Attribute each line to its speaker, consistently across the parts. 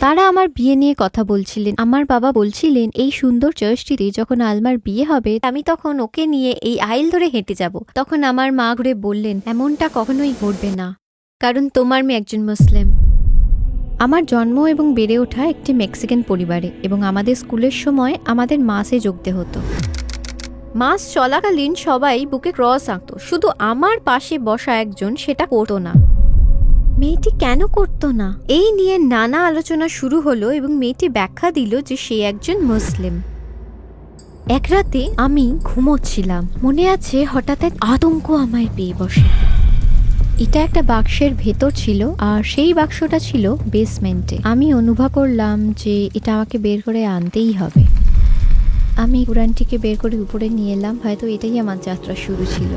Speaker 1: তারা আমার বিয়ে নিয়ে কথা বলছিলেন। আমার বাবা বলছিলেন, এই সুন্দর চার্চটিতে যখন আলমার বিয়ে হবে, আমি তখন ওকে নিয়ে এই আইল ধরে হেঁটে যাব। তখন আমার মা ঘুরে বললেন, এমনটা কখনোই ঘটবে না, কারণ তোমার মেয়ে একজন মুসলিম। আমার জন্ম এবং বেড়ে ওঠা একটি মেক্সিকান পরিবারে এবং আমাদের স্কুলের সময় আমাদের মাসে যোগতে হতো। মাস চলাকালীন সবাই বুকে ক্রস আঁকত। শুধু আমার পাশে বসা একজন সেটা করতো না। মেয়েটি কেন করতো না? এই নিয়ে নানা আলোচনা শুরু হলো এবং মেয়েটি ব্যাখ্যা দিল যে সে একজন মুসলিম। এক রাতে আমি ঘুমোচ্ছিলাম। মনে আছে হঠাৎ এক আতঙ্ক আমায় পেয়ে বসে। এটা একটা বাক্সের ভেতর ছিল আর সেই বাক্সটা ছিল বেসমেন্টে আমি অনুভব করলাম যে এটা আমাকে বের করে আনতেই হবে। আমি কোরআনটিকে বের করে উপরে নিয়ে এলাম, হয়তো এটাই আমার যাত্রা শুরু ছিল।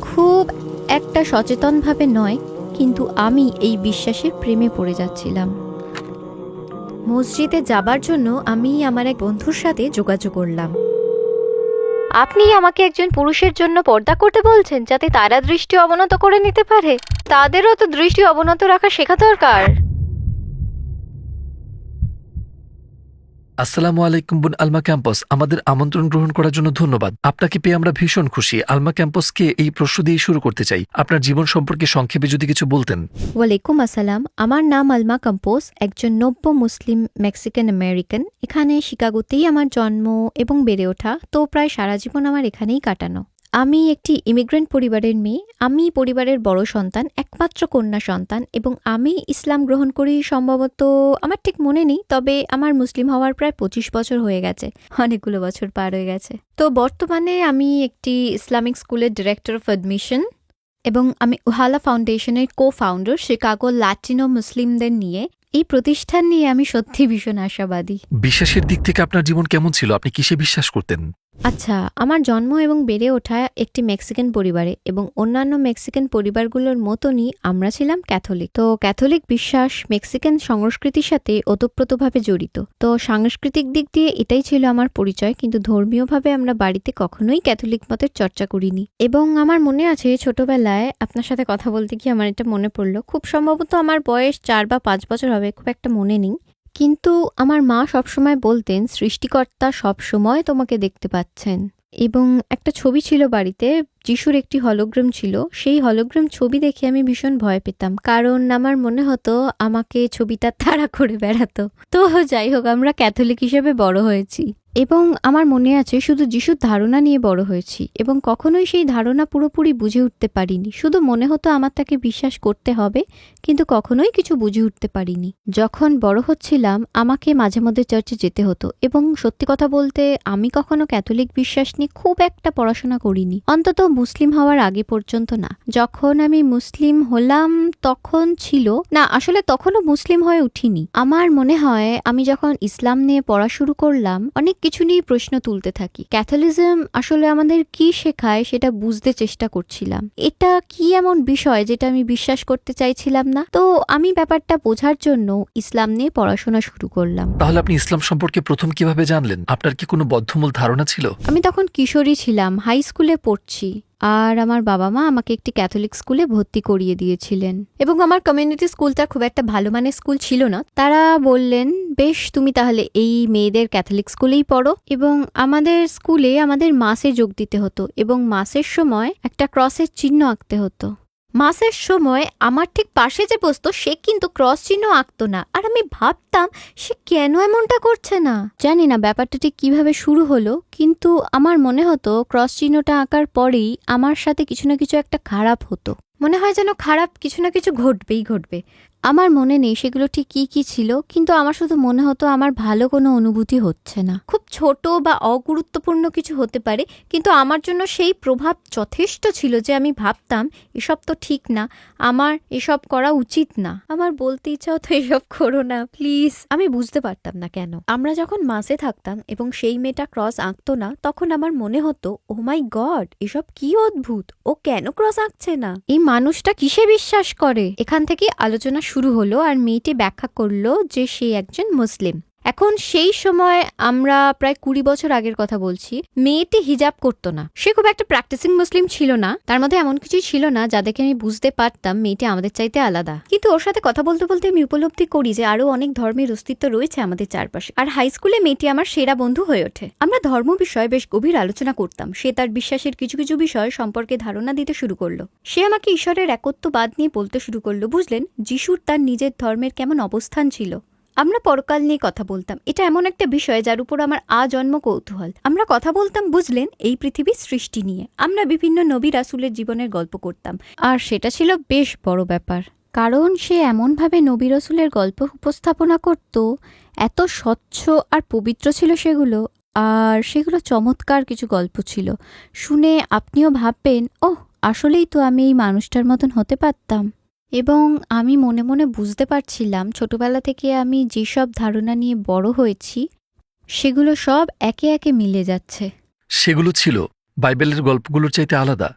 Speaker 1: খুব একটা সচেতনভাবে নয় কিন্তু আমি এই বিশ্বাসের প্রেমে পড়ে যাচ্ছিলাম। মসজিদে যাবার জন্য আমি আমার এক বন্ধুর সাথে যোগাযোগ করলাম। আপনি আমাকে একজন পুরুষের জন্য পর্দা করতে বলছেন যাতে তারা দৃষ্টি অবনত করে নিতে পারে? তাদেরও তো দৃষ্টি অবনত রাখা শেখা দরকার।
Speaker 2: আসসালামু আলাইকুম বোন আলমা ক্যাম্পাস। আমাদের আমন্ত্রণ গ্রহণ করার জন্য ধন্যবাদ। আপনাকে পেয়ে আমরা ভীষণ খুশি। আলমা ক্যাম্পাসকে এই প্রশ্ন দিয়ে শুরু করতে চাই। আপনার জীবন সম্পর্কে সংক্ষেপে যদি কিছু বলতেন।
Speaker 1: ওয়ালাইকুম আসসালাম। আমার নাম আলমা ক্যাম্পোস, একজন নব্য মুসলিম মেক্সিকান আমেরিকান। এখানে শিকাগোতেই আমার জন্ম এবং বেড়ে ওঠা। তো প্রায় সারা জীবন আমার এখানেই কাটানো। আমি একটি ইমিগ্রেন্ট পরিবারের মেয়ে, আমি পরিবারের বড় সন্তান, একমাত্র কন্যা সন্তান এবং আমি ইসলাম গ্রহণ করি সম্ভবত আমার ঠিক মনে নেই, তবে আমার মুসলিম হওয়ার প্রায় পঁচিশ বছর হয়ে গেছে, অনেকগুলো বছর পার হয়ে গেছে। তো বর্তমানে আমি একটি ইসলামিক স্কুলের ডিরেক্টর অফ অ্যাডমিশন এবং আমি উহালা ফাউন্ডেশনের কো ফাউন্ডার শিকাগো ল্যাটিনো মুসলিমদের নিয়ে। এই প্রতিষ্ঠান নিয়ে আমি সত্যি ভীষণ আশাবাদী।
Speaker 2: বিশ্বাসের দিক থেকে আপনার জীবন কেমন ছিল? আপনি কিসে বিশ্বাস করতেন?
Speaker 1: আচ্ছা আমার জন্ম এবং বেড়ে ওঠা একটি মেক্সিকান পরিবারে এবং অন্যান্য মেক্সিকান পরিবারগুলোর মতনই আমরা ছিলাম ক্যাথলিক। তো ক্যাথলিক বিশ্বাস মেক্সিকান সংস্কৃতির সাথে ওতপ্রোতভাবে জড়িত। তো সাংস্কৃতিক দিক দিয়ে এটাই ছিল আমার পরিচয়, কিন্তু ধর্মীয়ভাবে আমরা বাড়িতে কখনোই ক্যাথলিক মতের চর্চা করিনি। এবং আমার মনে আছে, ছোটবেলায় আপনার সাথে কথা বলতে গিয়ে আমার এটা মনে পড়ল, খুব সম্ভবত আমার বয়স চার বা পাঁচ বছর হবে, খুব একটা মনে নেই। কিন্তু আমার মা সবসময় বলতেন, সৃষ্টিকর্তা সবসময় তোমাকে দেখতে পাচ্ছেন। এবং একটা ছবি ছিল বাড়িতে যিশুর একটি হলোগ্রাম ছিল, সেই হলোগ্রাম ছবি দেখে আমি ভীষণ ভয় পেতাম। কারণ আমার মনে হতো, আমাকে ছবিটা তাড়া করে বেড়াতো। তো যাই হোক, আমরা ক্যাথলিক হিসেবে বড় হয়েছি। এবং আমার মনে আছে, শুধু যিশুর ধারণা নিয়ে বড় হয়েছি। এবং কখনোই সেই ধারণা পুরোপুরি বুঝে উঠতে পারিনি। শুধু মনে হতো আমার তাকে বিশ্বাস করতে হবে, কিন্তু কখনোই কিছু বুঝে উঠতে পারিনি। যখন বড় হচ্ছিলাম, আমাকে মাঝে মধ্যে চার্চে যেতে হতো। এবং সত্যি কথা বলতে, আমি কখনো ক্যাথলিক বিশ্বাস নিয়ে খুব একটা পড়াশোনা করিনি। অন্তত মুসলিম হওয়ার আগে পর্যন্ত না। যখন আমি মুসলিম হলাম তখন ছিল না আসলে তখনও মুসলিম হয়ে উঠিনি। আমার মনে হয় আমি যখন ইসলাম নিয়ে পড়া শুরু করলাম অনেক কিছু নিয়ে প্রশ্ন তুলতে থাকি। ক্যাথলিজম আসলে আমাদের কি শেখায় সেটা বুঝতে চেষ্টা করছিলাম। এটা কি এমন বিষয় যেটা আমি বিশ্বাস করতে চাইছিলাম না? তো আমি ব্যাপারটা বোঝার জন্য ইসলাম নিয়ে পড়াশোনা শুরু করলাম।
Speaker 2: তাহলে আপনি ইসলাম সম্পর্কে প্রথম কীভাবে জানলেন? আপনার কি কোনো বদ্ধমূল ধারণা ছিল?
Speaker 1: আমি তখন কিশোরী ছিলাম হাই স্কুলে পড়ছি। আর আমার বাবা মা আমাকে একটি ক্যাথলিক স্কুলে ভর্তি করিয়ে দিয়েছিলেন। এবং আমার কমিউনিটি স্কুলটা খুব একটা ভালো মানের স্কুল ছিল না। তারা বললেন, বেশ, তুমি তাহলে এই মেয়েদের ক্যাথলিক স্কুলেই পড়ো। এবং আমাদের স্কুলে আমাদের মাসে যোগ দিতে হতো এবং মাসের সময় একটা ক্রসের চিহ্ন আঁকতে হতো। মাসের সময় আমার ঠিক পাশে যে বসতো, সে কিন্তু ক্রস চিহ্ন আঁকতো না। আর আমি ভাবতাম, সে কেন এমনটা করছে না? জানি না ব্যাপারটা ঠিক কীভাবে শুরু হলো, কিন্তু আমার মনে হতো ক্রস চিহ্নটা আঁকার পরেই আমার সাথে কিছু না কিছু একটা খারাপ হতো। মনে হয় যেন খারাপ কিছু না কিছু ঘটবেই ঘটবে। আমার মনে নেই সেগুলো ঠিক কি কি ছিল, কিন্তু আমার শুধু মনে হতো আমার ভালো কোনো অনুভূতি হচ্ছে না। খুব ছোট বা অগুরুত্বপূর্ণ কিছু হতে পারে, কিন্তু আমার জন্য সেই প্রভাব যথেষ্ট ছিল যে আমি ভাবতাম, এসব তো ঠিক না, আমার এসব করা উচিত না। আমার বলতে ইচ্ছা হতো, এসব করো না, প্লিজ। আমি বুঝতে পারতাম না কেন। আমরা যখন মাসে থাকতাম এবং সেই মেয়েটা ক্রস আঁকতো না, তখন আমার মনে হতো ও মাই গড এসব কি অদ্ভুত! ও কেন ক্রস আঁকছে না? এই মানুষটা কিসে বিশ্বাস করে? এখান থেকে আলোচনা শুরু হলো আর মেয়েটি ব্যাখ্যা করল যে সে একজন মুসলিম। এখন সেই সময় আমরা প্রায় কুড়ি বছর আগের কথা বলছি, মেয়েটি হিজাব করতো না। সে খুব একটা প্র্যাকটিসিং মুসলিম ছিল না, তার মধ্যে এমন কিছুই ছিল না যাদেরকে আমি বুঝতে পারতাম মেয়েটি আমাদের চাইতে আলাদা। কিন্তু ওর সাথে কথা বলতে বলতে আমি উপলব্ধি করি যে আরও অনেক ধর্মের অস্তিত্ব রয়েছে আমাদের চারপাশে। আর হাই স্কুলে মেয়েটি আমার সেরা বন্ধু হয়ে ওঠে। আমরা ধর্ম বিষয়ে বেশ গভীর আলোচনা করতাম। সে তার বিশ্বাসের কিছু কিছু বিষয় সম্পর্কে ধারণা দিতে শুরু করল। সে আমাকে ঈশ্বরের একত্ববাদ নিয়ে বলতে শুরু করল, বুঝলেন, যিশুর তার নিজের ধর্মের কেমন অবস্থান ছিল? আমরা পরকাল নিয়ে কথা বলতাম। এটা এমন একটা বিষয় যার উপর আমার আজন্ম কৌতূহল। আমরা কথা বলতাম বুঝলেন, এই পৃথিবীর সৃষ্টি নিয়ে। আমরা বিভিন্ন নবী রাসুলের জীবনের গল্প করতাম। আর সেটা ছিল বেশ বড় ব্যাপার। কারণ সে এমনভাবে নবী রসুলের গল্প উপস্থাপনা করত, এত স্বচ্ছ আর পবিত্র ছিল সেগুলো, আর সেগুলো চমৎকার কিছু গল্প ছিল। শুনে আপনিও ভাববেন, ওহ, আসলেই তো আমি এই মানুষটার মতন হতে পারতাম। এবং আমি মনে মনে বুঝতে পারছিলাম ছোটবেলা থেকে আমি যেসব ধারণা নিয়ে বড় হয়েছি সেগুলো সব একে একে মিলে যাচ্ছে।
Speaker 2: সেগুলো ছিল বাইবেলের গল্পগুলোর চাইতে আলাদা।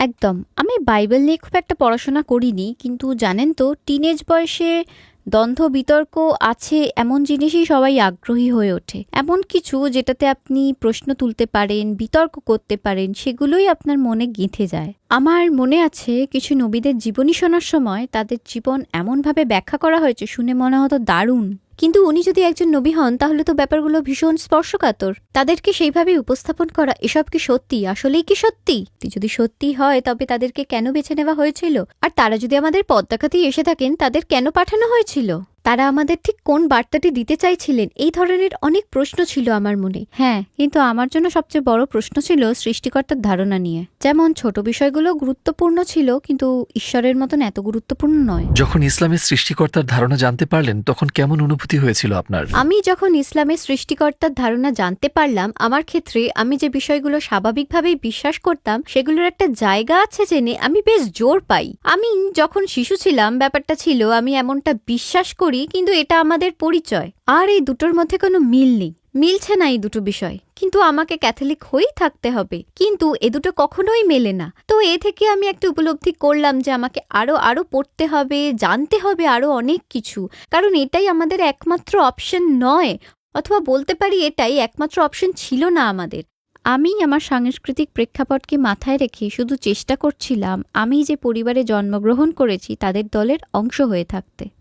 Speaker 1: একদম। আমি বাইবেল নিয়ে খুব একটা পড়াশোনা করিনি কিন্তু জানেন তো টিনেজ বয়সে দ্বন্দ্ব বিতর্ক আছে এমন জিনিসই সবাই আগ্রহী হয়ে ওঠে। এমন কিছু যেটাতে আপনি প্রশ্ন তুলতে পারেন, বিতর্ক করতে পারেন, সেগুলোই আপনার মনে গেঁথে যায়। আমার মনে আছে কিছু নবীদের জীবনী শোনার সময় তাদের জীবন এমনভাবে ব্যাখ্যা করা হয়েছে, শুনে মনে হতো দারুণ। কিন্তু উনি যদি একজন নবী হন, তাহলে তো ব্যাপারগুলো ভীষণ স্পর্শকাতর। তাদেরকে সেইভাবে উপস্থাপন করা এসব কি সত্যি? আসলেই কি সত্যি? যদি সত্যি হয়, তবে তাদেরকে কেন বেছে নেওয়া হয়েছিল? আর তারা যদি আমাদের পদ দেখাতেই এসে থাকেন, তাদের কেন পাঠানো হয়েছিল? তারা আমাদের ঠিক কোন বার্তাটি দিতে চাইছিলেন এই ধরনের অনেক প্রশ্ন ছিল আমার মনে। হ্যাঁ কিন্তু আমার জন্য সবচেয়ে বড় প্রশ্ন ছিল সৃষ্টিকর্তার ধারণা নিয়ে। যেমন ছোট বিষয়গুলো গুরুত্বপূর্ণ ছিল কিন্তু ঈশ্বরের মতন এত গুরুত্বপূর্ণ নয়।
Speaker 2: যখন ইসলামের সৃষ্টিকর্তার ধারণা জানতে পারলেন তখন কেমন অনুভূতি হয়েছিল আপনার?
Speaker 1: আমি যখন ইসলামের সৃষ্টিকর্তার ধারণা জানতে পারলাম আমার ক্ষেত্রে আমি যে বিষয়গুলো স্বাভাবিকভাবেই বিশ্বাস করতাম সেগুলোর একটা জায়গা আছে জেনে আমি বেশ জোর পাই। আমি যখন শিশু ছিলাম ব্যাপারটা ছিল আমি এমনটা বিশ্বাস করি কিন্তু এটা আমাদের পরিচয়। আর এই দুটোর মধ্যে কোনো মিল নেই। মিলছে না এই দুটো বিষয়। কিন্তু আমাকে ক্যাথলিক হয়েই থাকতে হবে। কিন্তু এ দুটো কখনোই মেলে না। তো এ থেকে আমি একটা উপলব্ধি করলাম যে আমাকে আরও আরও পড়তে হবে, জানতে হবে আরও অনেক কিছু। কারণ এটাই আমাদের একমাত্র অপশন নয়। অথবা বলতে পারি এটাই একমাত্র অপশন ছিল না আমাদের। আমি আমার সাংস্কৃতিক প্রেক্ষাপটকে মাথায় রেখে শুধু চেষ্টা করছিলাম, আমি যে পরিবারে জন্মগ্রহণ করেছি, তাদের দলের অংশ হয়ে থাকতে।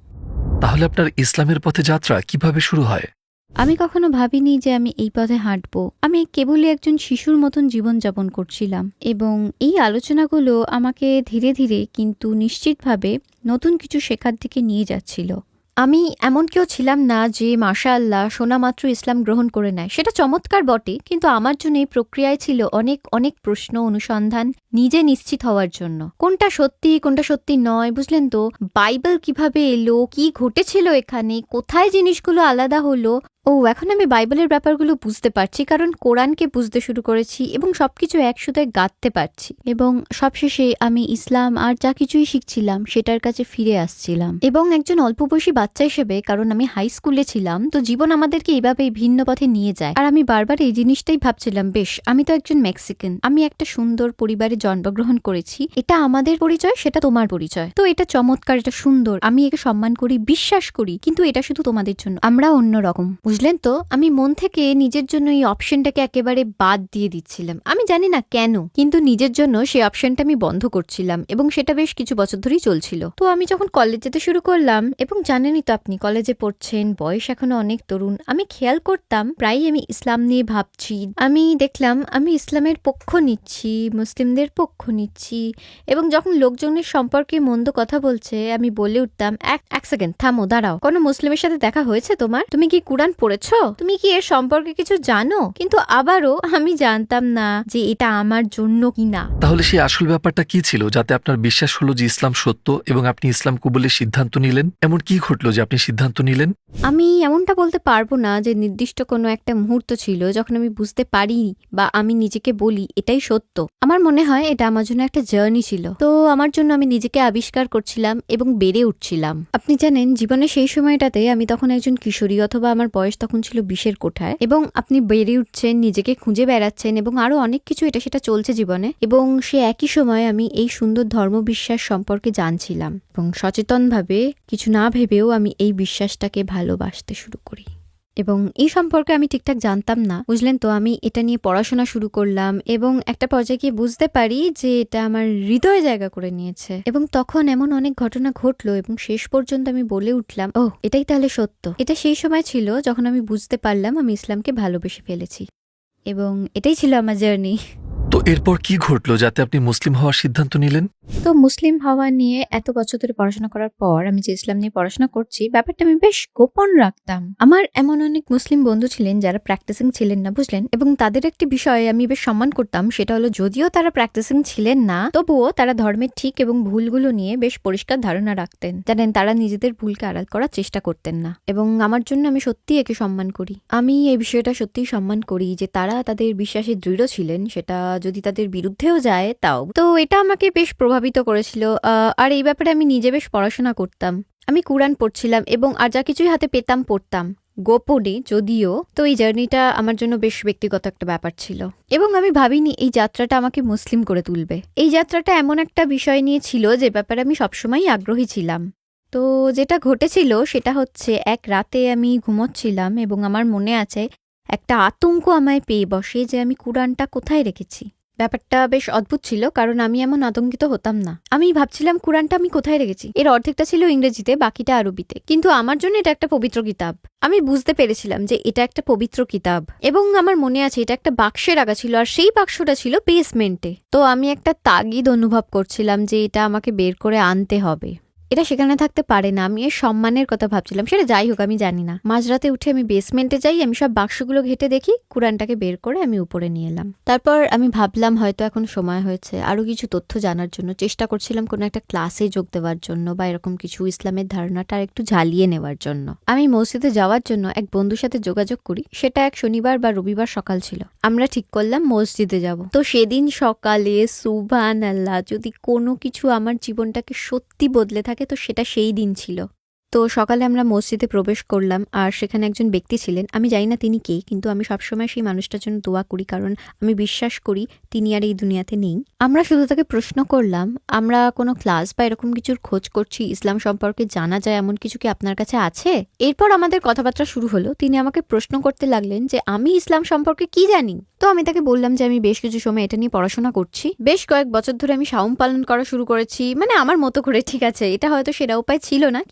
Speaker 2: তাহলে আপনার ইসলামের পথে যাত্রা কীভাবে শুরু হয়?
Speaker 1: আমি কখনো ভাবিনি যে আমি এই পথে হাঁটব। আমি কেবলই একজন শিশুর মতন জীবনযাপন করছিলাম এবং এই আলোচনাগুলো আমাকে ধীরে ধীরে কিন্তু নিশ্চিতভাবে নতুন কিছু শেখার দিকে নিয়ে যাচ্ছিল। আমি এমন কেউ ছিলাম না যে মাশা আল্লাহ শোনামাত্র ইসলাম গ্রহণ করে নেয়। সেটা চমৎকার বটে, কিন্তু আমার জন্য এই প্রক্রিয়ায় ছিল অনেক অনেক প্রশ্ন অনুসন্ধান নিজে নিশ্চিত হওয়ার জন্য। কোনটা সত্যি কোনটা সত্যি নয়, বুঝলেন তো? বাইবেল কীভাবে এলো, কি ঘটেছিল এখানে, কোথায় জিনিসগুলো আলাদা হলো ও, এখন আমি বাইবেলের ব্যাপারগুলো বুঝতে পারছি, কারণ কোরআনকে বুঝতে শুরু করেছি এবং সবকিছু একসাথে গাঁথতে পারছি। এবং সবশেষে আমি ইসলাম আর যা কিছুই শিখছিলাম, সেটার কাছে ফিরে আসছিলাম। এবং একজন অল্প বয়সী বাচ্চা হিসেবে, কারণ আমি হাই স্কুলে ছিলাম, তো জীবন আমাদেরকে এইভাবেই ভিন্ন পথে নিয়ে যায়। আর আমি বারবার এই জিনিসটাই ভাবছিলাম, বেশ, আমি তো একজন মেক্সিকান, আমি একটা সুন্দর পরিবারে জন্মগ্রহণ করেছি, এটা আমাদের পরিচয়, সেটা তোমার পরিচয়। তো এটা চমৎকার, এটা সুন্দর, আমি একে সম্মান করি, বিশ্বাস করি, কিন্তু এটা শুধু তোমাদের জন্য আমরা অন্যরকম। বুঝলেন তো? আমি মন থেকে নিজের জন্য এই অপশনটাকে একেবারে বাদ দিয়ে দিচ্ছিলাম। আমি জানি না কেন, কিন্তু নিজের জন্য সেই অপশনটা আমি বন্ধ করছিলাম এবং সেটা বেশ কিছু বছর ধরেই চলছিল। তো আমি যখন কলেজ যেতে শুরু করলাম, এবং জানেনই তো আপনি, কলেজে পড়ছেন, বয়স এখনও অনেক তরুণ, আমি খেয়াল করতাম প্রায়ই আমি ইসলাম নিয়ে ভাবছি। আমি দেখলাম, আমি ইসলামের পক্ষ নিচ্ছি, মুসলিমদের পক্ষ নিচ্ছি, এবং যখন লোকজনের সম্পর্কে মন্দ কথা বলছে, আমি বলে উঠতাম, এক এক সেকেন্ড, থামো, দাঁড়াও। কোনো মুসলিমের সাথে দেখা হয়েছে তোমার? তুমি কি কোরআন পড়েছো তুমি কি এর সম্পর্কে কিছু জানো? কিন্তু আবারও আমি জানতাম না যে এটা আমার জন্য কি না
Speaker 2: তাহলে সেই আসল ব্যাপারটা কি ছিল যাতে আপনার বিশ্বাস হলো যে ইসলাম সত্য এবং আপনি ইসলাম কবুলের সিদ্ধান্ত নিলেন? এমন কি ঘটলো যে আপনি সিদ্ধান্ত নিলেন?
Speaker 1: আমি এমনটা বলতে পারব না যে নির্দিষ্ট কোনো একটা মুহূর্ত ছিল যখন আমি বুঝতে পারি বা আমি নিজেকে বলি এটাই সত্য। আমার মনে হয় এটা আমার জন্য একটা জার্নি ছিল। তো আমার জন্য আমি নিজেকে আবিষ্কার করছিলাম এবং বেড়ে উঠছিলাম। আপনি জানেন জীবনে সেই সময়টাতে আমি তখন একজন কিশোরী অথবা আমার বয়স তখন ছিল বিশের কোঠায় এবং আপনি বেড়ে উঠছেন, নিজেকে খুঁজে বেড়াচ্ছেন এবং আরও অনেক কিছু এটা সেটা চলছে জীবনে এবং সে একই সময় আমি এই সুন্দর ধর্ম বিশ্বাস সম্পর্কে জানছিলাম এবং সচেতনভাবে কিছু না ভেবেও আমি এই বিশ্বাসটাকে ভালোবাসতে শুরু করি। এবং এই সম্পর্কে আমি ঠিকঠাক জানতাম না। বুঝলেন তো, আমি এটা নিয়ে পড়াশোনা শুরু করলাম এবং একটা পর্যায়ে গিয়ে বুঝতে পারি যে এটা আমার হৃদয় জায়গা করে নিয়েছে। এবং তখন এমন অনেক ঘটনা ঘটলো এবং শেষ পর্যন্ত আমি বলে উঠলাম ও এটাই তাহলে সত্য। এটা সেই সময় ছিল যখন আমি বুঝতে পারলাম আমি ইসলামকে ভালোবেসে ফেলেছি। এবং এটাই ছিল আমার জার্নি।
Speaker 2: তো এরপর কি ঘটলো যাতে আপনি মুসলিম হওয়ার সিদ্ধান্ত নিলেন?
Speaker 1: তো মুসলিম হওয়া নিয়ে এত বছর ধরে পড়াশোনা করার পর আমি যে ইসলাম নিয়ে পড়াশোনা করছি, ব্যাপারটা আমি বেশ গোপন রাখতাম। আমার এমন অনেক মুসলিম বন্ধু ছিলেন যারা প্র্যাকটিসিং ছিলেন না, বুঝলেন? এবং তাদের একটি বিষয়ে আমি বেশ সম্মান করতাম, সেটা হলো যদিও তারা প্র্যাকটিসিং ছিলেন না, তবুও তারা ধর্মের ঠিক এবং ভুলগুলো নিয়ে বেশ পরিষ্কার ধারণা রাখতেন। জানেন, তারা নিজেদের ভুলকে আড়াল করার চেষ্টা করতেন না। এবং আমার জন্য আমি সত্যি একে সম্মান করি। আমি এই বিষয়টা সত্যিই সম্মান করি যে তারা তাদের বিশ্বাসে দৃঢ় ছিলেন, সেটা যদি তাদের বিরুদ্ধেও যায়, তাও। তো এটা আমাকে বেশ প্রভাবিত করেছিল। আর এই ব্যাপারে আমি নিজে বেশ পড়াশোনা করতাম। আমি কোরআন পড়ছিলাম এবং আর যা কিছুই হাতে পেতাম, পড়তাম। গোপনে যদিও, তো এই জার্নিটা আমার জন্য বেশ ব্যক্তিগত একটা ব্যাপার ছিল। এবং আমি ভাবিনি এই যাত্রাটা আমাকে মুসলিম করে তুলবে। এই যাত্রাটা এমন একটা বিষয় নিয়ে ছিল যে ব্যাপারে আমি সবসময়ই আগ্রহী ছিলাম। তো যেটা ঘটেছিল, সেটা হচ্ছে, এক রাতে আমি ঘুমোচ্ছিলাম এবং আমার মনে আছে একটা আতঙ্ক আমায় পেয়ে বসে যে আমি কুরআনটা কোথায় রেখেছি। ব্যাপারটা বেশ অদ্ভুত ছিল, কারণ আমি এমন আতঙ্কিত হতাম না। আমি ভাবছিলাম কুরআনটা আমি কোথায় রেখেছি। এর অর্ধেকটা ছিল ইংরেজিতে, বাকিটা আরবিতে। কিন্তু আমার জন্য এটা একটা পবিত্র কিতাব। আমি বুঝতে পেরেছিলাম যে এটা একটা পবিত্র কিতাব। এবং আমার মনে আছে এটা একটা বাক্সে রাখা ছিল, আর সেই বাক্সটা ছিল বেসমেন্টে তো আমি একটা তাগিদ অনুভব করছিলাম যে এটা আমাকে বের করে আনতে হবে। এটা সেখানে থাকতে পারে না। আমি এর সম্মানের কথা ভাবছিলাম। সেটা যাই হোক, আমি জানি না। মাঝরাতে উঠে আমি বেসমেন্টে যাই, আমি সব বাক্সগুলো ঘেটে দেখি, কুরআনটাকে বের করে আমি উপরে নিয়ে এলাম। তারপর আমি ভাবলাম, হয়তো এখন সময় হয়েছে আরও কিছু তথ্য জানার জন্য। চেষ্টা করছিলাম কোনো একটা ক্লাসে যোগ দেওয়ার জন্য বা এরকম কিছু ইসলামের ধারণাটা আর একটু ঝালিয়ে নেওয়ার জন্য। আমি মসজিদে যাওয়ার জন্য এক বন্ধুর সাথে যোগাযোগ করি। সেটা এক শনিবার বা রবিবার সকাল ছিল। আমরা ঠিক করলাম, মসজিদে যাব। তো সেদিন সকালে সুবান আল্লাহ যদি কোনো কিছু আমার জীবনটাকে সত্যি বদলে থাকে তো সেটা সেই দিন ছিল। তো সকালে আমরা মসজিদে প্রবেশ করলাম আর সেখানে একজন ব্যক্তি ছিলেন। আমি জানি না তিনি কে, কিন্তু আমি সবসময় সেই মানুষটার জন্য দোয়া করি, কারণ আমি বিশ্বাস করি তিনি আর এই দুনিয়াতে নেই। আমরা শুধু তাকে প্রশ্ন করলাম, আমরা কোনো ক্লাস বা এরকম কিছুর খোঁজ করছি? ইসলাম সম্পর্কে জানা যায় এমন কিছু কি আপনার কাছে আছে? এরপর আমাদের কথাবার্তা শুরু হলো। তিনি আমাকে প্রশ্ন করতে লাগলেন যে, আমি ইসলাম সম্পর্কে কি জানি? তো আমি তাকে বললাম যে, আমি বেশ কিছু সময় এটা নিয়ে পড়াশোনা করছি। বেশ কয়েক বছর ধরে আমি সাউম পালন করা শুরু করেছি। মানে আমার মতো করে ঠিক আছে। এটা হয়তো সেরা উপায় ছিল না।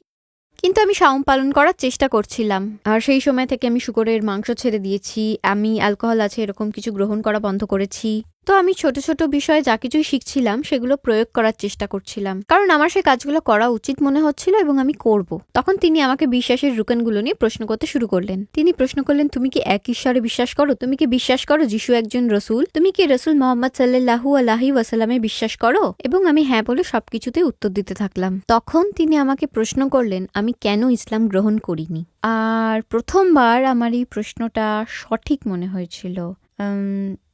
Speaker 1: কিন্তু আমি সাউম পালন করার চেষ্টা করছিলাম। আর সেই সময় থেকে আমি শুকরের মাংস ছেড়ে দিয়েছি, আমি অ্যালকোহল আছে এরকম কিছু গ্রহণ করা বন্ধ করেছি। তো আমি ছোট ছোট বিষয়ে যা কিছুই শিখছিলাম, সেগুলো প্রয়োগ করার চেষ্টা করছিলাম। কারণ আমার সেই কাজগুলো করা উচিত মনে হচ্ছিল এবং আমি করব। তখন তিনি আমাকে বিশ্বাসের রুকানগুলো নিয়ে প্রশ্ন করতে শুরু করলেন। তিনি প্রশ্ন করলেন, তুমি কি এক ঈশ্বরে বিশ্বাস করো? তুমি কি বিশ্বাস করো যিশু একজন রসুল? তুমি কি রসুল মোহাম্মদ সাল্লাহু আলাহি ওয়াসালামে বিশ্বাস করো? এবং আমি হ্যাঁ বলে সবকিছুতে উত্তর দিতে থাকলাম। তখন তিনি আমাকে প্রশ্ন করলেন, আমি কেন ইসলাম গ্রহণ করিনি? আর প্রথমবার আমার এই প্রশ্নটা সঠিক মনে হয়েছিল।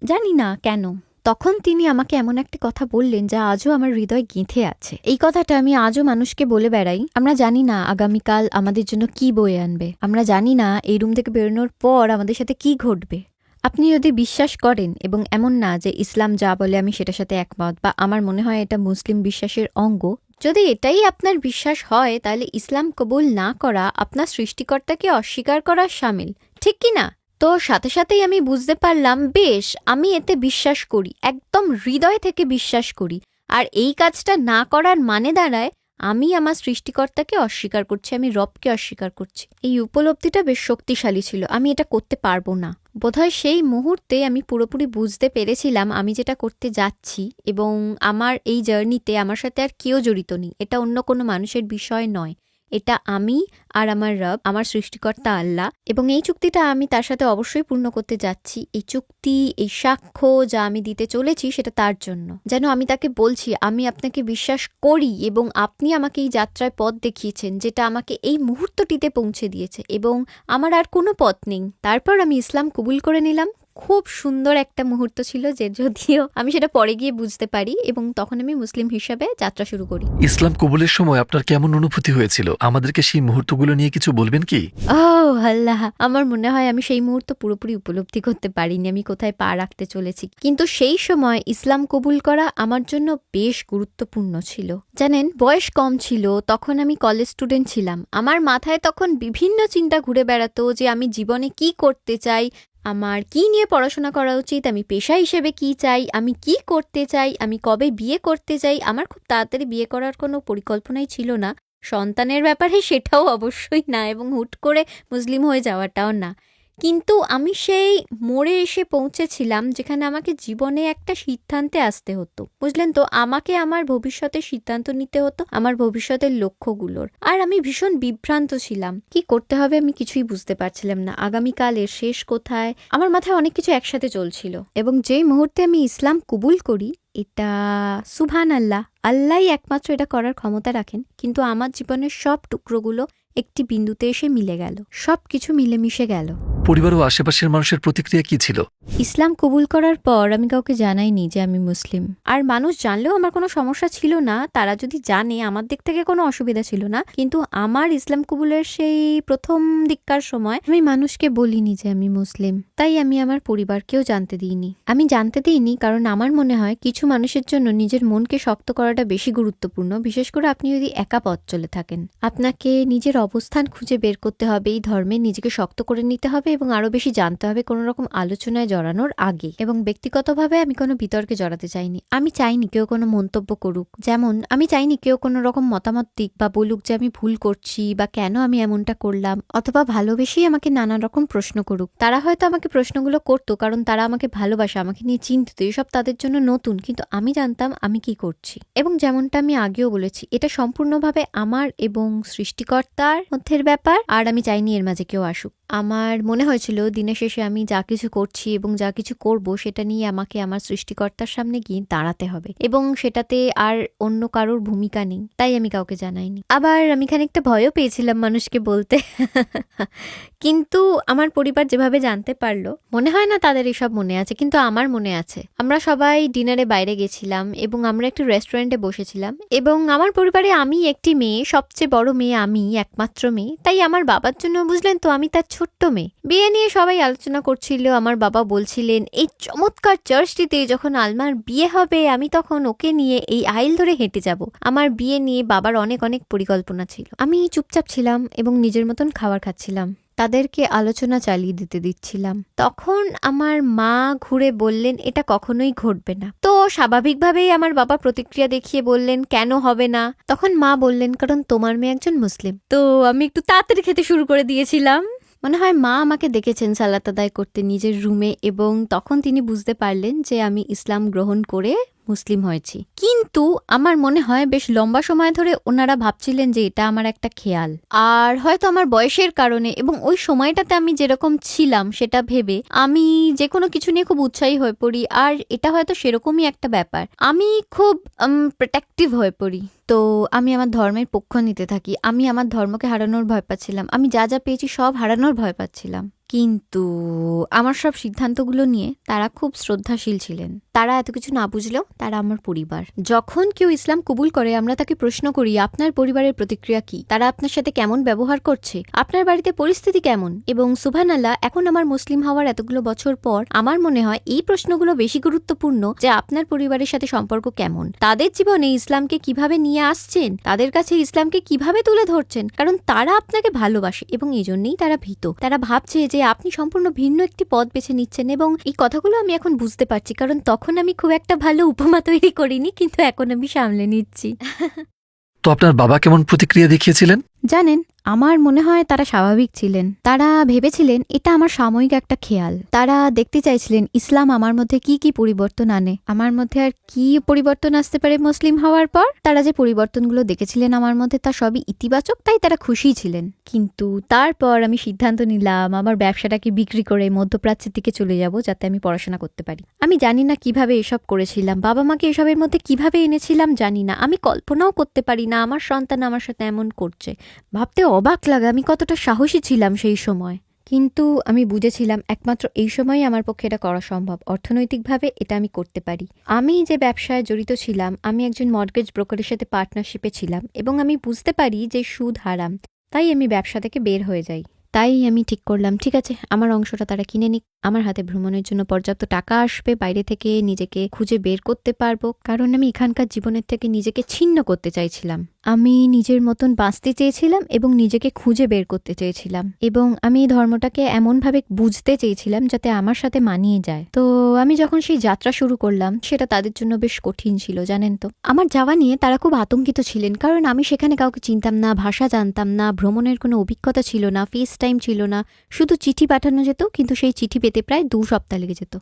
Speaker 1: জানি না কেন। তখন তিনি আমাকে এমন একটা কথা বললেন যা আজও আমার হৃদয় গেঁথে আছে। এই কথাটা আমি আজও মানুষকে বলে বেড়াই, আমরা জানি না আগামীকাল আমাদের জন্য কি বয়ে আনবে। আমরা জানি না এই রুম থেকে বেরোনোর পর আমাদের সাথে কি ঘটবে। আপনি যদি বিশ্বাস করেন এবং এমন না যে ইসলাম যা বলে আমি সেটার সাথে একমত বা আমার মনে হয় এটা মুসলিম বিশ্বাসের অঙ্গ, যদি এটাই আপনার বিশ্বাস হয় তাহলে ইসলাম কবুল না করা আপনার সৃষ্টিকর্তাকে অস্বীকার করার সামিল, ঠিক কি না? তো সাথে সাথেই আমি বুঝতে পারলাম, বেশ, আমি এতে বিশ্বাস করি, একদম হৃদয় থেকে বিশ্বাস করি। আর এই কাজটা না করার মানে দাঁড়ায়, আমি আমার সৃষ্টিকর্তাকে অস্বীকার করছি, আমি রবকে অস্বীকার করছি। এই উপলব্ধিটা বেশ শক্তিশালী ছিল, আমি এটা করতে পারব না। বোধহয় সেই মুহূর্তে আমি পুরোপুরি বুঝতে পেরেছিলাম আমি যেটা করতে যাচ্ছি এবং আমার এই জার্নিতে আমার সাথে আর কেউ জড়িত নেই, এটা অন্য কোনো মানুষের বিষয় নয়। এটা আমি আর আমার রব, আমার সৃষ্টিকর্তা আল্লাহ। এবং এই চুক্তিটা আমি তার সাথে অবশ্যই পূর্ণ করতে যাচ্ছি। এই চুক্তি, এই সাক্ষ্য যা আমি দিতে চলেছি সেটা তার জন্য। যেন আমি তাকে বলছি, আমি আপনাকে বিশ্বাস করি এবং আপনি আমাকে এই যাত্রায় পথ দেখিয়েছেন যেটা আমাকে এই মুহূর্তটিতে পৌঁছে দিয়েছে এবং আমার আর কোনো পথ নেই। তারপর আমি ইসলাম কবুল করে নিলাম। খুব সুন্দর একটা মুহূর্ত ছিল যে যদিও আমি সেটা পরে গিয়ে বুঝতে পারি এবং তখন আমি মুসলিম হিসাবে যাত্রা শুরু করি।
Speaker 2: ইসলাম কবুলের সময় আপনার কেমন অনুভূতি হয়েছিল? আমাদেরকে সেই মুহূর্তগুলো নিয়ে কিছু বলবেন কি?
Speaker 1: ও আল্লাহ! আমার মনে হয় আমি সেই মুহূর্ত পুরোপুরি উপলব্ধি করতে পারিনি। আমি কোথায় পা রাখতে চলেছি। কিন্তু সেই সময় ইসলাম কবুল করা আমার জন্য বেশ গুরুত্বপূর্ণ ছিল। জানেন বয়স কম ছিল তখন আমি কলেজ স্টুডেন্ট ছিলাম। আমার মাথায় তখন বিভিন্ন চিন্তা ঘুরে বেড়াতো যে আমি জীবনে কি করতে চাই আমার কি নিয়ে পড়াশোনা করা উচিত? আমি পেশা হিসেবে কি চাই? আমি কি করতে চাই? আমি কবে বিয়ে করতে চাই আমার খুব তাড়াতাড়ি বিয়ে করার কোনো পরিকল্পনাই ছিল না। সন্তানের ব্যাপারে সেটাও অবশ্যই না এবং হুট করে মুসলিম হয়ে যাওয়াটাও না। কিন্তু আমি সেই মোড়ে এসে পৌঁছেছিলাম যেখানে আমাকে জীবনে একটা সিদ্ধান্তে আসতে হতো। বুঝলেন তো? আমাকে আমার ভবিষ্যতের সিদ্ধান্ত নিতে হতো, আমার ভবিষ্যতের লক্ষ্যগুলোর। আর আমি ভীষণ বিভ্রান্ত ছিলাম। কি করতে হবে আমি কিছুই বুঝতে পারছিলাম না। আগামীকালের শেষ কোথায়? আমার মাথায় অনেক কিছু একসাথে চলছিল। এবং যেই মুহূর্তে আমি ইসলাম কবুল করি, এটা সুভান আল্লাহ আল্লাহই একমাত্র এটা করার ক্ষমতা রাখেন। কিন্তু আমার জীবনের সব টুকরোগুলো একটি বিন্দুতে এসে মিলে গেল। সব কিছু মিলেমিশে গেল।
Speaker 2: পরিবার ও আশেপাশের মানুষের প্রতিক্রিয়া কি ছিল?
Speaker 1: ইসলাম কবুল করার পর আমি কাউকে জানাইনি যে আমি মুসলিম। আর মানুষ জানলেও আমার কোনো সমস্যা ছিল না। তারা যদি জানে, আমার দিক থেকে কোনো অসুবিধা ছিল না। কিন্তু আমার ইসলাম কবুলের সেই প্রথম দিককার সময় আমি মানুষকে বলিনি যে আমি মুসলিম। তাই আমি আমার পরিবারকেও জানতে দিইনি। আমি জানতে দিইনি কারণ আমার মনে হয় কিছু মানুষের জন্য নিজের মনকে শক্ত করাটা বেশি গুরুত্বপূর্ণ। বিশেষ করে আপনি যদি একা পথ চলে থাকেন, আপনাকে নিজের অবস্থান খুঁজে বের করতে হবে, এই ধর্মে নিজেকে শক্ত করে নিতে হবে এবং আরও বেশি জানতে হবে কোনো রকম আলোচনায় জড়ানোর আগে। এবং ব্যক্তিগতভাবে আমি কোনো বিতর্কে জড়াতে চাইনি। আমি চাইনি কেউ কোনো মন্তব্য করুক। যেমন, আমি চাইনি কেউ কোনো রকম মতামত দিক বা বলুক যে আমি ভুল করছি বা কেন আমি এমনটা করলাম অথবা ভালোবেসেই আমাকে নানা রকম প্রশ্ন করুক। তারা হয়তো আমাকে প্রশ্নগুলো করতো কারণ তারা আমাকে ভালোবাসে, আমাকে নিয়ে চিন্তিত, এসব তাদের জন্য নতুন। কিন্তু আমি জানতাম আমি কি করছি। এবং যেমনটা আমি আগেও বলেছি, এটা সম্পূর্ণভাবে আমার এবং সৃষ্টিকর্তার মধ্যের ব্যাপার। আর আমি চাইনি এর মাঝে কেউ আসুক। আমার মনে হয়েছিল দিনের শেষে আমি যা কিছু করছি এবং যা কিছু করব, সেটা নিয়ে আমাকে আমার সৃষ্টিকর্তার সামনে গিয়ে দাঁড়াতে হবে এবং সেটাতে আর অন্য কারোর ভূমিকা নেই। তাই আমি কাউকে জানাইনি। আবার আমি খানিকটা ভয়ও পেয়েছিলাম মানুষকে বলতে। কিন্তু আমার পরিবার যেভাবে জানতে পারল, মনে হয় না তাদের এসব মনে আছে, কিন্তু আমার মনে আছে। আমরা সবাই ডিনারে বাইরে গেছিলাম এবং আমরা একটু রেস্টুরেন্টে বসেছিলাম এবং আমার পরিবারে আমি একটি মেয়ে, সবচেয়ে বড় মেয়ে আমি, একমাত্র মেয়ে। তাই আমার বাবার জন্য বুঝলেন তো, আমি তার ছোট্ট মেয়ে। বিয়ে নিয়ে সবাই আলোচনা করছিল, আমার বাবা বলছিলেন, এই চমৎকার চার্চটিতে যখন আলমার বিয়ে হবে, আমি তখন ওকে নিয়ে এই আইল ধরে হেঁটে যাব। আমার বিয়ে নিয়ে বাবার অনেক অনেক পরিকল্পনা ছিল। আমি চুপচাপ ছিলাম এবং নিজের মতন খাবার খাচ্ছিলাম। তাদেরকে আলোচনা চালিয়ে দিতে দিচ্ছিলাম। তখন আমার মা ঘুরে বললেন, এটা কখনোই ঘটবে না। তো স্বাভাবিকভাবেই আমার বাবা প্রতিক্রিয়া দেখিয়ে বললেন, কেন হবে না? তখন মা বললেন, কারণ তোমার মেয়ে একজন মুসলিম। তো আমি একটু তাড়াতাড়ি খেতে শুরু করে দিয়েছিলাম। মনে হয় মা আমাকে দেখেছেন সালাত আদায় করতে নিজের রুমে এবং তখন তিনি বুঝতে পারলেন যে আমি ইসলাম গ্রহণ করে মুসলিম হয়েছি। কিন্তু আমার মনে হয় বেশ লম্বা সময় ধরে ওনারা ভাবছিলেন যে এটা আমার একটা খেয়াল। আর হয়তো আমার বয়সের কারণে এবং ওই সময়টাতে আমি যেরকম ছিলাম সেটা ভেবে আমি যে কোনো কিছু নিয়ে খুব উৎসাহী হয়ে পড়ি আর এটা হয়তো সেরকমই একটা ব্যাপার। আমি খুব প্রোটেক্টিভ হয়ে পড়ি। তো আমি আমার ধর্মের পক্ষ নিতে থাকি। আমি আমার ধর্মকে হারানোর ভয় পাচ্ছিলাম। আমি যা যা পেয়েছি সব হারানোর ভয় পাচ্ছিলাম। কিন্তু আমার সব সিদ্ধান্তগুলো নিয়ে তারা খুব শ্রদ্ধাশীল ছিলেন। তারা এত কিছু না বুঝলেও তারা আমার পরিবার। যখন কেউ ইসলাম কবুল করে, আমরা তাকে প্রশ্ন করি, আপনার পরিবারের প্রতিক্রিয়া কি? তারা আপনার সাথে কেমন ব্যবহার করছে? আপনার বাড়িতে পরিস্থিতি কেমন? এবং সুভান আল্লাহ এখন আমার মুসলিম হওয়ার এতগুলো বছর পর আমার মনে হয় এই প্রশ্নগুলো বেশি গুরুত্বপূর্ণ যে আপনার পরিবারের সাথে সম্পর্ক কেমন? তাদের জীবনে ইসলামকে কীভাবে নিয়ে আসছেন? তাদের কাছে ইসলামকে কীভাবে তুলে ধরছেন? কারণ তারা আপনাকে ভালোবাসে এবং এই জন্যই তারা ভীত। তারা ভাবছে যে আপনি সম্পূর্ণ ভিন্ন একটি পথ বেছে নিচ্ছেন এবং এই কথাগুলো আমি এখন বুঝতে পারছি কারণ তখন আমি খুব একটা ভালো উপমা তৈরি করিনি কিন্তু এখন আমি সামলে নিচ্ছি।
Speaker 2: তো আপনার বাবা কেমন প্রতিক্রিয়া দেখিয়েছিলেন?
Speaker 1: জানেন আমার মনে হয় তারা স্বাভাবিক ছিলেন। তারা ভেবেছিলেন এটা আমার সাময়িক একটা খেয়াল। তারা দেখতে চাইছিলেন, ইসলাম আমার মধ্যে কি কি পরিবর্তন আনে? আমার মধ্যে আর কি পরিবর্তন আসতে পারে মুসলিম হওয়ার পর? তারা যে পরিবর্তনগুলো দেখেছিলেন আমার মধ্যে তা সবই ইতিবাচক, তাই তারা খুশি ছিলেন। কিন্তু তারপর আমি সিদ্ধান্ত নিলাম, আমার ব্যবসাটাকে বিক্রি করে মধ্যপ্রাচ্যের দিকে চলে যাব যাতে আমি পড়াশোনা করতে পারি। আমি জানি না কীভাবে এসব করেছিলাম, বাবা মাকে এসবের মধ্যে কীভাবে এনেছিলাম জানি না। আমি কল্পনাও করতে পারি না, আমার সন্তান আমার সাথে এমন করছে। ভাবতে অবাক লাগে, আমি কতটা সাহসী ছিলাম সেই সময়। কিন্তু আমি বুঝেছিলাম একমাত্র এই সময়ই আমার পক্ষে এটা করা সম্ভব। অর্থনৈতিকভাবে এটা আমি করতে পারি। আমি যে ব্যবসায় জড়িত ছিলাম, আমি একজন মর্গেজ ব্রোকারের সাথে পার্টনারশিপে ছিলাম এবং আমি বুঝতে পারি যে সুদ হারাম। তাই আমি ব্যবসা থেকে বের হয়ে যাই। তাই আমি ঠিক করলাম, ঠিক আছে, আমার অংশটা তারা কিনে নিক। আমার হাতে ভ্রমণের জন্য পর্যাপ্ত টাকা আসবে, বাইরে থেকে নিজেকে খুঁজে বের করতে পারব। কারণ আমি এখানকার জীবনের থেকে নিজেকে ছিন্ন করতে চাইছিলাম। আমি নিজের মতন বাঁচতে চেয়েছিলাম এবং নিজেকে খুঁজে বের করতে চেয়েছিলাম এবং আমি ধর্মটাকে এমনভাবে বুঝতে চেয়েছিলাম যাতে আমার সাথে মানিয়ে যায়। তো আমি যখন সেই যাত্রা শুরু করলাম, সেটা তাদের জন্য বেশ কঠিন ছিল, জানেন তো। আমার যাওয়া নিয়ে তারা খুব আতঙ্কিত ছিলেন, কারণ আমি সেখানে কাউকে চিনতাম না, ভাষা জানতাম না, ভ্রমণের কোনো অভিজ্ঞতা ছিল না ফেস টাইম ছিল না, শুধু চিঠি পাঠানো যেত, কিন্তু সেই চিঠি পেতে প্রায় দু সপ্তাহ লেগে যেত।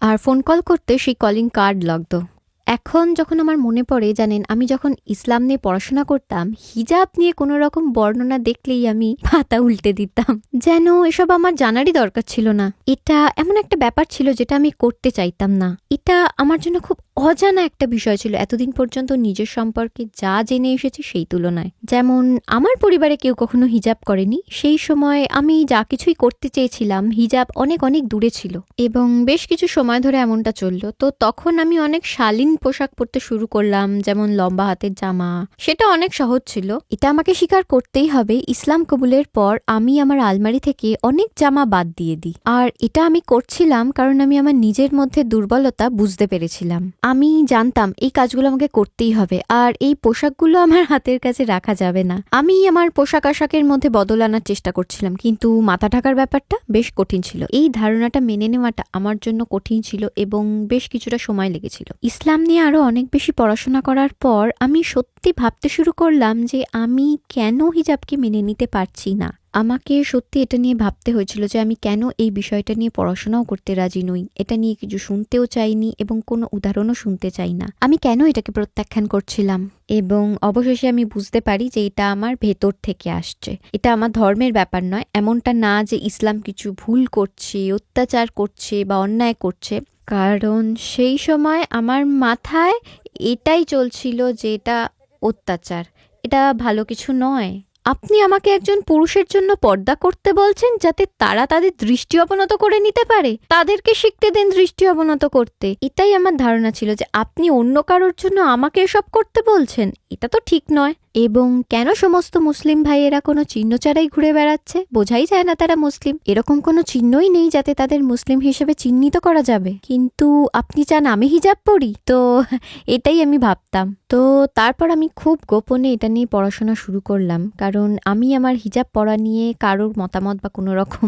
Speaker 1: আর ফোন কল করতে সেই কলিং কার্ড লাগতো। এখন যখন আমার মনে পড়ে, জানেন, আমি যখন ইসলাম নিয়ে পড়াশোনা করতাম, হিজাব নিয়ে কোনো রকম বর্ণনা দেখলেই আমি পাতা উল্টে দিতাম। যেন এসব আমার জানারই দরকার ছিল না। এটা এমন একটা ব্যাপার ছিল যেটা আমি করতে চাইতাম না। এটা আমার জন্য খুব অজানা একটা বিষয় ছিল। এতদিন পর্যন্ত নিজের সম্পর্কে যা জেনে এসেছি সেই তুলনায়। যেমন, আমার পরিবারে কেউ কখনো হিজাব করেনি। সেই সময় আমি যা কিছুই করতে চেয়েছিলাম, হিজাব অনেক অনেক দূরে ছিল। এবং বেশ কিছু সময় ধরে এমনটা চলল। তো তখন আমি অনেক শালীন পোশাক পরতে শুরু করলাম, যেমন লম্বা হাতের জামা। সেটা অনেক সহজ ছিল। এটা আমাকে স্বীকার করতেই হবে, ইসলাম কবুলের পর আমি আমার আলমারি থেকে অনেক জামা বাদ দিয়ে দিই। আর এটা আমি করছিলাম কারণ আমি আমার নিজের মধ্যে দুর্বলতা বুঝতে পেরেছিলাম। আমি জানতাম এই কাজগুলো আমাকে করতেই হবে, আর এই পোশাকগুলো আমার হাতের কাছে রাখা যাবে না। আমি আমার পোশাক আশাকের মধ্যে বদল আনার চেষ্টা করছিলাম, কিন্তু মাথা ঢাকার ব্যাপারটা বেশ কঠিন ছিল। এই ধারণাটা মেনে নেওয়াটা আমার জন্য কঠিন ছিল এবং বেশ কিছুটা সময় লেগেছিল। ইসলাম নিয়ে আরও অনেক বেশি পড়াশোনা করার পর আমি সত্যি ভাবতে শুরু করলাম যে আমি কেন হিজাবকে মেনে নিতে পারছি না। আমাকে সত্যি এটা নিয়ে ভাবতে হয়েছিল যে আমি কেন এই বিষয়টা নিয়ে পড়াশোনাও করতে রাজি নই। এটা নিয়ে কিছু শুনতেও চাইনি এবং কোনো উদাহরণও শুনতে চাই না। আমি কেন এটাকে প্রত্যাখ্যান করছিলাম? এবং অবশেষে আমি বুঝতে পারি যে এটা আমার ভেতর থেকে আসছে। এটা আমার ধর্মের ব্যাপার নয়। এমনটা না যে ইসলাম কিছু ভুল করছে, অত্যাচার করছে বা অন্যায় করছে। কারণ সেই সময় আমার মাথায় এটাই চলছিল যে এটা অত্যাচার। এটা ভালো কিছু নয়। আপনি আমাকে একজন পুরুষের জন্য পর্দা করতে বলছেন যাতে তারা তাদের দৃষ্টি অবনত করে নিতে পারে। তাদেরকে শিখতে দেন দৃষ্টি অবনত করতে। এটাই আমার ধারণা ছিল যে আপনি অন্য কারোর জন্য আমাকে এসব করতে বলছেন। এটা তো ঠিক নয়। এবং কেন সমস্ত মুসলিম ভাইয়েরা কোনো চিহ্ন ছাড়াই ঘুরে বেড়াচ্ছে? বোঝাই যায় না তারা মুসলিম। এরকম কোনো চিহ্নই নেই যাতে তাদের মুসলিম হিসেবে চিহ্নিত করা যাবে। কিন্তু আপনি চান আমি হিজাব পড়ি তো এটাই আমি ভাবতাম। তো তারপর আমি খুব গোপনে এটা নিয়ে পড়াশোনা শুরু করলাম। কারণ আমি আমার হিজাব পরা নিয়ে কারোর মতামত বা কোনো রকম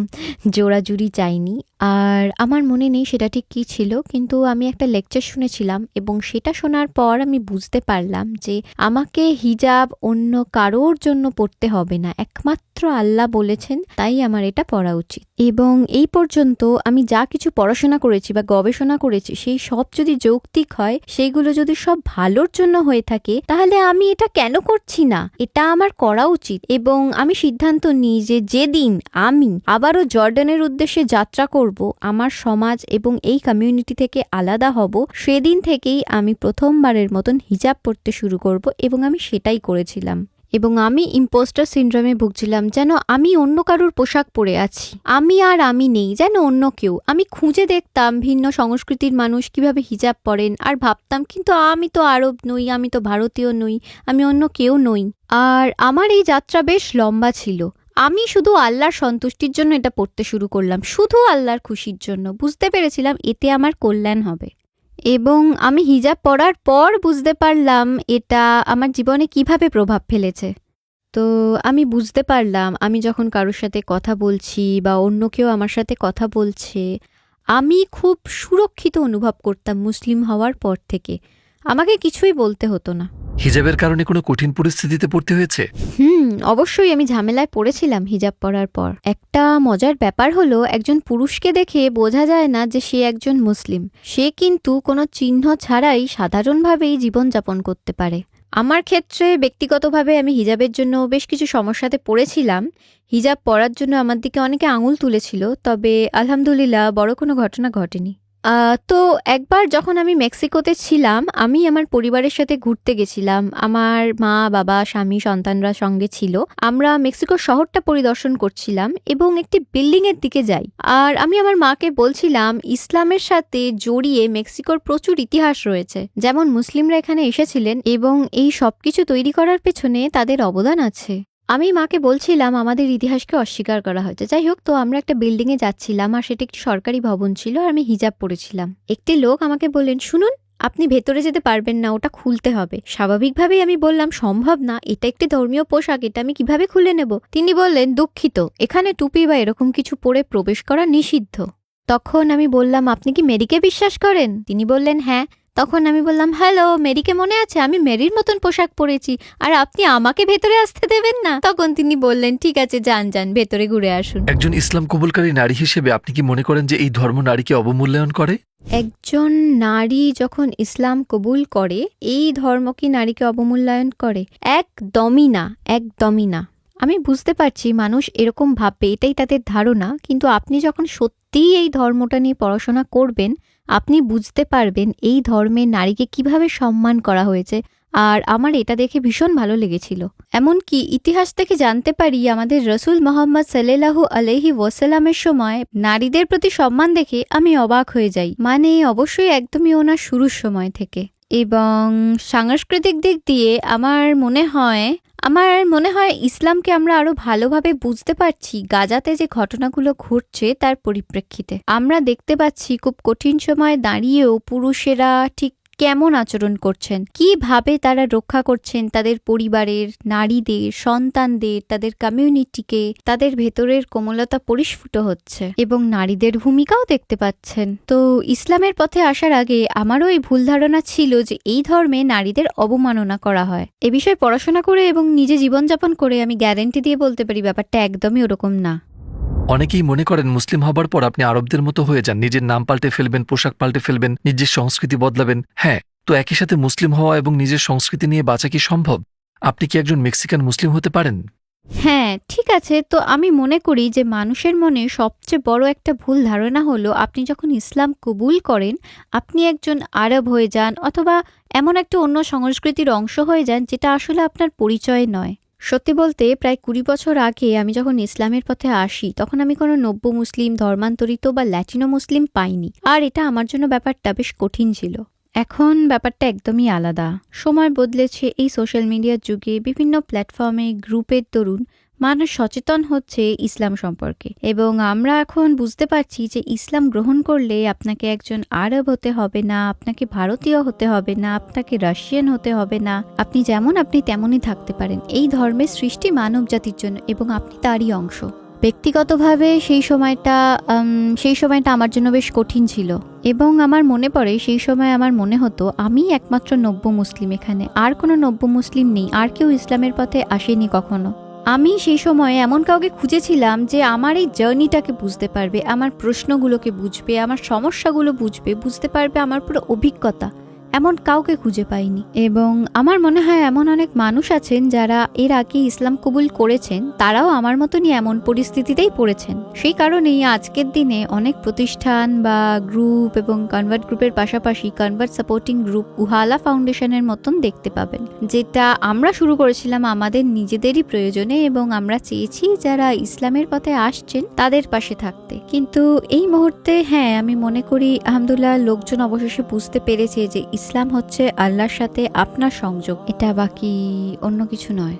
Speaker 1: জোড়াজুড়ি চাইনি। আর আমার মনে নেই সেটা ঠিক কী ছিল, কিন্তু আমি একটা লেকচার শুনেছিলাম এবং সেটা শোনার পর আমি বুঝতে পারলাম যে আমাকে হিজাব অন্য কারোর জন্য পড়তে হবে না, একমাত্র আল্লাহ বলেছেন তাই আমার এটা পড়া উচিত। এবং এই পর্যন্ত আমি যা কিছু পড়াশোনা করেছি বা গবেষণা করেছি, সেই সব যদি যৌক্তিক হয় সেইগুলো যদি সব ভালোর জন্য হয়ে থাকে, তাহলে আমি এটা কেন করছি না? এটা আমার করা উচিত। এবং আমি সিদ্ধান্ত নিই যে যেদিন আমি আবারও জর্ডানের উদ্দেশ্যে যাত্রা করব আমার সমাজ এবং এই কমিউনিটি থেকে আলাদা হব, সেদিন থেকেই আমি প্রথমবারের মতন হিজাব পড়তে শুরু করব এবং আমি সেটাই করেছিলাম। এবং আমি ইম্পোস্টার সিন্ড্রোমে ভুগছিলাম, যেন আমি অন্য কারোর পোশাক পরে আছি। আমি আর আমি নেই, যেন অন্য কেউ। আমি খুঁজে দেখতাম ভিন্ন সংস্কৃতির মানুষ কীভাবে হিজাব পরেন আর ভাবতাম, কিন্তু আমি তো আরব নই, আমি তো ভারতীয় নই, আমি অন্য কেউ নই। আর আমার এই যাত্রা বেশ লম্বা ছিল। আমি শুধু আল্লাহর সন্তুষ্টির জন্য এটা পড়তে শুরু করলাম, শুধু আল্লাহর খুশির জন্য। বুঝতে পেরেছিলাম এতে আমার কল্যাণ হবে। এবং আমি হিজাব পড়ার পর বুঝতে পারলাম এটা আমার জীবনে কীভাবে প্রভাব ফেলেছে। তো আমি বুঝতে পারলাম, আমি যখন কারোর সাথে কথা বলছি বা অন্য কেউ আমার সাথে কথা বলছে, আমি খুব সুরক্ষিত অনুভব করতাম মুসলিম হওয়ার পর থেকে। আমাকে কিছুই বলতে হতো না।
Speaker 2: হিজাবের কারণে কোনো কঠিন পরিস্থিতিতে পড়তে হয়েছে?
Speaker 1: হুম, অবশ্যই আমি ঝামেলায় পড়েছিলাম হিজাব পরার পর। একটা মজার ব্যাপার হলো, একজন পুরুষকে দেখে বোঝা যায় না যে সে একজন মুসলিম। সে কিন্তু কোনো চিহ্ন ছাড়াই সাধারণভাবেই জীবনযাপন করতে পারে। আমার ক্ষেত্রে ব্যক্তিগতভাবে আমি হিজাবের জন্য বেশ কিছু সমস্যাতে পড়েছিলাম। হিজাব পরার জন্য আমার দিকে অনেকে আঙুল তুলেছিল, তবে আলহামদুলিল্লাহ বড় কোনো ঘটনা ঘটেনি। তো একবার যখন আমি মেক্সিকোতে ছিলাম, আমি আমার পরিবারের সাথে ঘুরতে গেছিলাম। আমার মা, বাবা, স্বামী, সন্তানরা সঙ্গে ছিল। আমরা মেক্সিকো শহরটা পরিদর্শন করছিলাম এবং একটি বিল্ডিং এর দিকে যাই। আর আমি আমার মাকে বলছিলাম, ইসলামের সাথে জড়িয়ে মেক্সিকোর প্রচুর ইতিহাস রয়েছে। যেমন মুসলিমরা এখানে এসেছিলেন এবং এই সবকিছু তৈরি করার পেছনে তাদের অবদান আছে। আমি মাকে বলছিলাম, আমাদের ইতিহাসকে অস্বীকার করা হয়েছে। যাই হোক, তো আমরা একটা বিল্ডিংয়ে যাচ্ছিলাম, আর সেটা একটি সরকারি ভবন ছিল, আর আমি হিজাব পরেছিলাম। একটি লোক আমাকে বললেন, শুনুন, আপনি ভেতরে যেতে পারবেন না, ওটা খুলতে হবে। স্বাভাবিকভাবেই আমি বললাম, সম্ভব না, এটা একটি ধর্মীয় পোশাক, এটা আমি কীভাবে খুলে নেব? তিনি বললেন, দুঃখিত, এখানে টুপি বা এরকম কিছু পরে প্রবেশ করা নিষিদ্ধ। তখন আমি বললাম, আপনি কি মেরিকে বিশ্বাস করেন? তিনি বললেন হ্যাঁ। তখন আমি বললাম হ্যালো মেরিকে মনে আছে? আমি মেরির মতন পোশাক পরেছি। আর আপনি আমাকে ভেতরে আসতে দেবেন না? তখন তিনি বললেন ঠিক আছে যান যান ভেতরে ঘুরে আসুন।
Speaker 2: একজন ইসলাম কবুলকারী নারী হিসেবে আপনি কি মনে করেন যে এই ধর্ম নারীকে অবমূল্যায়ন করে?
Speaker 1: একজন নারী যখন ইসলাম কবুল করে এই ধর্ম কি নারীকে অবমূল্যায়ন করে? একদমই না একদমই না। আমি বুঝতে পারছি মানুষ এরকম ভাববে এটাই তাদের ধারণা। কিন্তু আপনি যখন সত্যিই এই ধর্মটা নিয়ে পড়াশোনা করবেন আপনি বুঝতে পারবেন এই ধর্মে নারীকে কীভাবে সম্মান করা হয়েছে, আর আমার এটা দেখে ভীষণ ভালো লেগেছিল। এমনকি ইতিহাস থেকে জানতে পারি, আমাদের রসুল মোহাম্মদ সাল্লাহু আলহি ওয়াসালামের সময় নারীদের প্রতি সম্মান দেখে আমি অবাক হয়ে যাই। মানে অবশ্যই একদমই ওনার শুরুর সময় থেকে। এবং সাংস্কৃতিক দিক দিয়ে আমার মনে হয়, আমার মনে হয় ইসলামকে আমরা আরও ভালোভাবে বুঝতে পারছি গাজাতে যে ঘটনাগুলো ঘটছে তার পরিপ্রেক্ষিতে। আমরা দেখতে পাচ্ছি খুব কঠিন সময় দাঁড়িয়েও পুরুষেরা ঠিক কেমন আচরণ করছেন? কীভাবে তারা রক্ষা করছেন তাদের পরিবারের, নারীদের, সন্তানদের, তাদের কমিউনিটিকে তাদের ভেতরের কোমলতা পরিস্ফুট হচ্ছে এবং নারীদের ভূমিকাও দেখতে পাচ্ছেন। তো ইসলামের পথে আসার আগে আমারও এই ভুল ধারণা ছিল যে এই ধর্মে নারীদের অবমাননা করা হয়। এ বিষয়ে পড়াশোনা করে এবং নিজে জীবনযাপন করে আমি গ্যারেন্টি দিয়ে বলতে পারি ব্যাপারটা একদমই ওরকম না।
Speaker 2: অনেকেই মনে করেন মুসলিম হবার পর আপনি আরবদের মতো হয়ে যান। নিজের নাম পাল্টে ফেলবেন, পোশাক পাল্টে ফেলবেন, নিজের সংস্কৃতি বদলাবেন। হ্যাঁ তো একই সাথে মুসলিম হওয়া এবং নিজের সংস্কৃতি নিয়ে বাঁচা কি সম্ভব? আপনি কি একজন মেক্সিকান মুসলিম হতে পারেন?
Speaker 1: হ্যাঁ ঠিক আছে। তো আমি মনে করি যে মানুষের মনে সবচেয়ে বড় একটা ভুল ধারণা হলো, আপনি যখন ইসলাম কবুল করেন, আপনি একজন আরব হয়ে যান অথবা এমন একটা অন্য সংস্কৃতির অংশ হয়ে যান যেটা আসলে আপনার পরিচয় নয়। সত্যি বলতে প্রায় কুড়ি বছর আগে আমি যখন ইসলামের পথে আসি, তখন আমি কোনো নব্য মুসলিম, ধর্মান্তরিত বা ল্যাটিনো মুসলিম পাইনি। আর এটা আমার জন্য ব্যাপারটা বেশ কঠিন ছিল। এখন ব্যাপারটা একদমই আলাদা। সময় বদলেছে এই সোশ্যাল মিডিয়ার যুগে। বিভিন্ন প্ল্যাটফর্মে গ্রুপের দরুন মানুষ সচেতন হচ্ছে ইসলাম সম্পর্কে। এবং আমরা এখন বুঝতে পারছি যে ইসলাম গ্রহণ করলে আপনাকে একজন আরব হতে হবে না, আপনাকে ভারতীয় হতে হবে না, আপনাকে রাশিয়ান হতে হবে না। আপনি যেমন আপনি তেমনই থাকতে পারেন। এই ধর্মের সৃষ্টি মানব জাতির জন্য এবং আপনি তারই অংশ। ব্যক্তিগতভাবে সেই সময়টা সেই সময়টা আমার জন্য বেশ কঠিন ছিল। এবং আমার মনে পড়ে সেই সময় আমার মনে হতো, আমি একমাত্র নব্য মুসলিম এখানে। আর কোনো নব্য মুসলিম নেই। আর কেউ ইসলামের পথে আসেনি কখনো। আমি সেই সময়ে এমন কাউকে খুঁজেছিলাম যে আমার এই জার্নিটাকে বুঝতে পারবে, আমার প্রশ্নগুলোকে বুঝবে, আমার সমস্যাগুলো বুঝবে, বুঝতে পারবে আমার পুরো অভিজ্ঞতা। এমন কাউকে খুঁজে পাইনি। এবং আমার মনে হয় এমন অনেক মানুষ আছেন যারা এর আগে ইসলাম কবুল করেছেন, তারাও আমার মতনই এমন পরিস্থিতিতেই পড়েছেন। সেই কারণেই আজকের দিনে অনেক প্রতিষ্ঠান বা গ্রুপ এবং কনভার্ট গ্রুপের পাশাপাশি কনভার্ট সাপোর্টিং গ্রুপ উহালা ফাউন্ডেশনের মতন দেখতে পাবেন। যেটা আমরা শুরু করেছিলাম আমাদের নিজেদেরই প্রয়োজনে এবং আমরা চেয়েছি যারা ইসলামের পথে আসছেন তাদের পাশে থাকতে। কিন্তু এই মুহূর্তে হ্যাঁ আমি মনে করি আলহামদুলিল্লাহ লোকজন অবশেষে বুঝতে পেরেছে যে ইসলাম হচ্ছে আল্লাহর সাথে আপনার সংযোগ। এটা বাকি অন্য কিছু নয়।